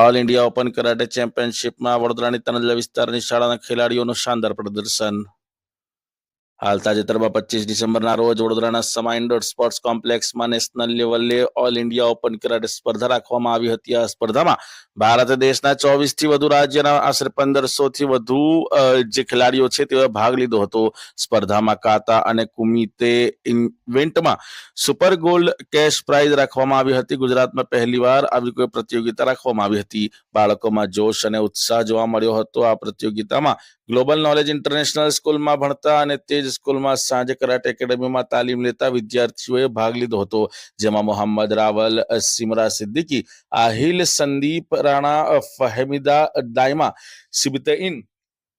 All India open karate ચેમ્પિયનશિપમાં વડોદરાની તનજ વિસ્તારની શાળાના ખેલાડીઓનું શાનદાર પ્રદર્શન. હાલ તાજેતરમાં પચીસ ડિસેમ્બરના રોજ વડોદરાના સમા ઇન્ડોર સ્પોર્ટ્સ કોમ્પ્લેક્સમાં નેશનલ લેવલે ઓલ ઇન્ડિયા ઓપન કરાટે સ્પર્ધા રાખવામાં આવી હતી. આ સ્પર્ધામાં ભારત દેશના ચોવીસથી વધુ રાજ્યના આશરે પંદરસો થી વધુ જે ખેલાડીઓ છે તેઓએ ભાગ લીધો હતો. સ્પર્ધામાં કાતા અને કુમિતે ઇવેન્ટમાં સુપર ગોલ્ડ કેશ પ્રાઇઝ રાખવામાં આવી હતી. ગુજરાતમાં પહેલીવાર આવી કોઈ પ્રતિયોગિતા રાખવામાં આવી હતી. બાળકોમાં જોશ અને ઉત્સાહ જોવા મળ્યો હતો. આ પ્રતિયોગિતામાં ગ્લોબલ નોલેજ ઇન્ટરનેશનલ સ્કૂલમાં ભણતા અને તે જ સ્કૂલમાં સાંજે કરાટે એકેડેમીમાં તાલીમ લેતા વિદ્યાર્થીઓએ ભાગ લીધો હતો. જેમાં મોહમ્મદ રાવલ, સિમરા સિદ્દીકી, આહિલ સંદીપ રાણા ફહેમિદા દાયમા સિબતઈન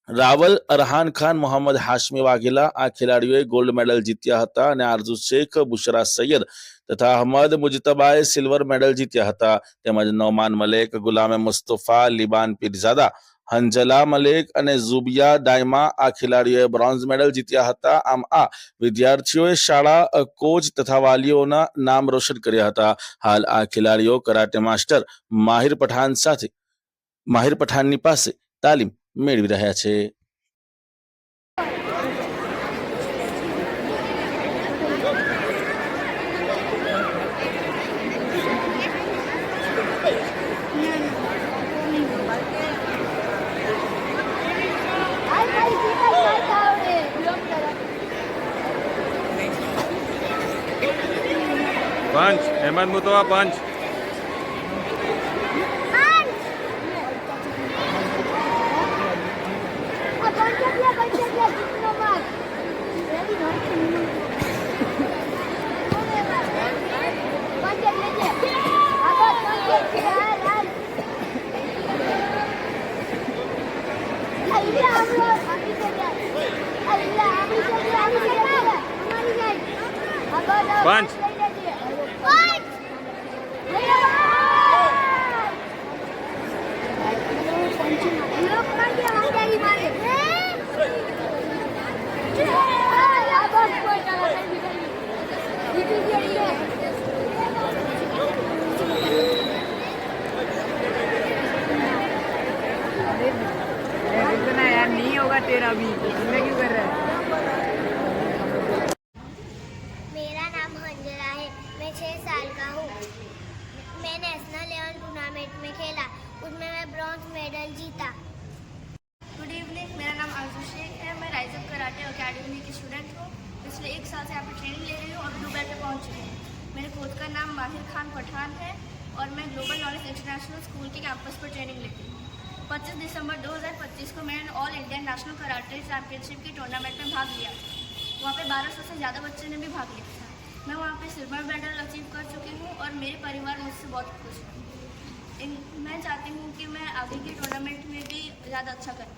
રાવલ અરહાન ખાન, મોહમ્મદ હાશમી વાઘેલા આ ખેલાડીઓએ ગોલ્ડ મેડલ જીત્યા હતા અને આરજુ શેખ, બુશરા સૈયદ તથા અહમદ મુજતબાએ સિલ્વર મેડલ જીત્યા હતા. તેમજ નોમાન મલેક, ગુલામે મુસ્તફા, લિબાન પીરઝાદા હંજલા મલેક અને ઝુબિયા ડાયમા આ ખેલાડીઓએ બ્રોન્ઝ મેડલ જીત્યા હતા. આમ આ વિદ્યાર્થીઓએ શાળા કોચ તથા વાલીઓના નામ રોશન કર્યા હતા. હાલ આ ખેલાડીઓ કરાટે માસ્ટર માહિર પઠાણ સાથે, માહિર પઠાણની પાસે તાલીમ મેળવી રહ્યા છે. પંચ. હેમંત મુતવા પંચ. A तेरा भी इसमें क्यों कर रहा है ब्रॉन्ज मेडल जीता गुड इवनिंग मेरा नाम आरज़ू शेख है। मैं राइजअप कराटे अकेडमी की स्टूडेंट हूँ। पिछले एक साल से यहाँ पर ट्रेनिंग ले रही हूँ और ब्लू बेल्ट पहुँच चुकी हूँ। मेरे कोच का नाम माहिर खान पठान है और मैं ग्लोबल नॉलेज इंटरनेशनल स्कूल के कैंपस पर ट्रेनिंग लेती हूँ। 25 दिसंबर 2025 को मैंने all Indian national karate championship की टूर्नामेंट में भाग लिया। वहाँ पे 1200 से ज़्यादा बच्चे ने भी भाग लिया था। मैं वहाँ पे सिल्वर मेडल अचीव कर चुकी हूँ और मेरे परिवार मुझसे बहुत खुश है। इन मैं चाहती हूँ कि मैं आगे की टूर्नामेंट में भी ज़्यादा अच्छा कर